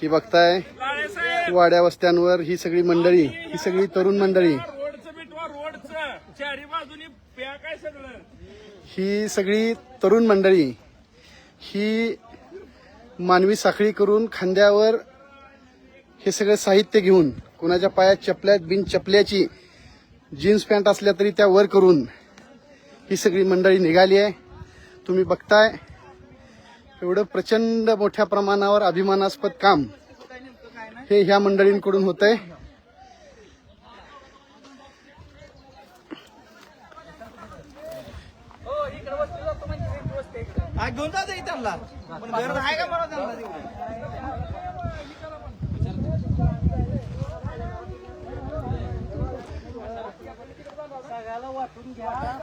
ही बघताय वाड्या वस्त्यांवर ही सगळी मंडळी ही सगळी तरुण मंडळी. ही सगळी तरुण मंडळी ही मानवी साखळी करून खांद्यावर हे सगळं साहित्य घेऊन कुणाच्या पायात चपल्यात बिन चपल्याची जीन्स पॅन्ट असल्या तरी त्या वर करून ही सगळी मंडळी निघाली आहे. तुम्ही बघताय एवढं प्रचंड मोठ्या प्रमाणावर अभिमानास्पद काम हे ह्या मंडळींकडून होत आहे?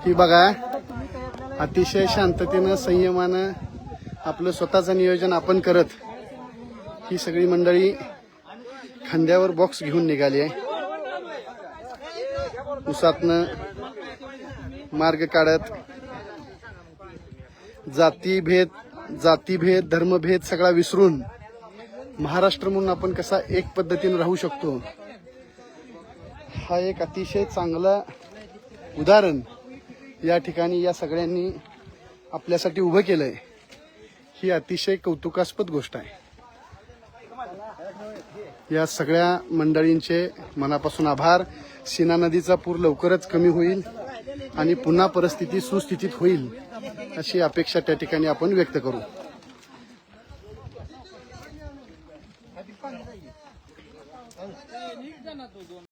ही बघा अतिशय शांततेनं संयमानं आपलं स्वतःचं नियोजन आपण करत ही सगळी मंडळी खांद्यावर बॉक्स घेऊन निघाली आहे. उसातनं मार्ग काढत जातीभेद जातीभेद धर्मभेद सगळा विसरून महाराष्ट्र म्हणून आपण कसा एक पद्धतीने राहू शकतो? हा एक अतिशय चांगला उदाहरण या ठिकाणी या सगळ्यांनी आपल्यासाठी उभं केलं आहे ही अतिशय कौतुकास्पद गोष्ट आहे. या सगळ्या मंडळींचे मनापासून आभार. सीना नदीचा पूर लवकरच कमी होईल आणि पुन्हा परिस्थिती सुस्थितीत होईल अशी अपेक्षा त्या ठिकाणी आपण व्यक्त करू.